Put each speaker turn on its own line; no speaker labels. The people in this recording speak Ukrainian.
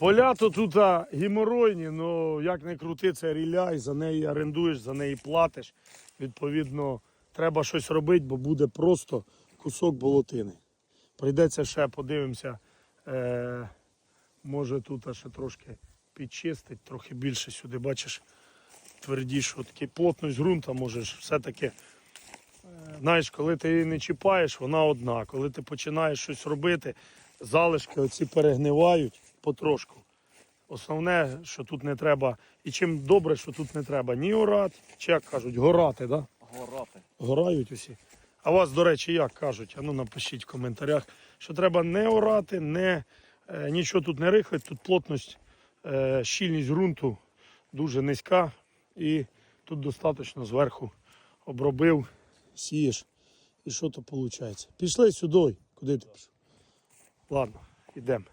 Поля то тут геморойні, але як не крути, це ріля, і за неї орендуєш, за неї платиш. Відповідно, треба щось робити, бо буде просто кусок болотини. Прийдеться ще подивимося. Е, може тут ще трошки підчистить, трохи більше сюди, бачиш, твердіше, таки плотність ґрунта можеш все-таки. е, Знаєш, коли ти її не чіпаєш, вона одна. Коли ти починаєш щось робити, залишки оці перегнивають потрошку. Основне, що тут не треба, і чим добре, що тут не треба ні орати, чи як кажуть, горати, да?
Горати.
горають усі. А вас, до речі, як кажуть? А ну напишіть в коментарях, що треба не орати, не, е, нічого тут не рихлить, тут плотність, е, щільність ґрунту дуже низька. І тут достатньо зверху обробив, сієш. І що то виходить? Пішли сюди. Куди ти пішов? Ладно, йдемо.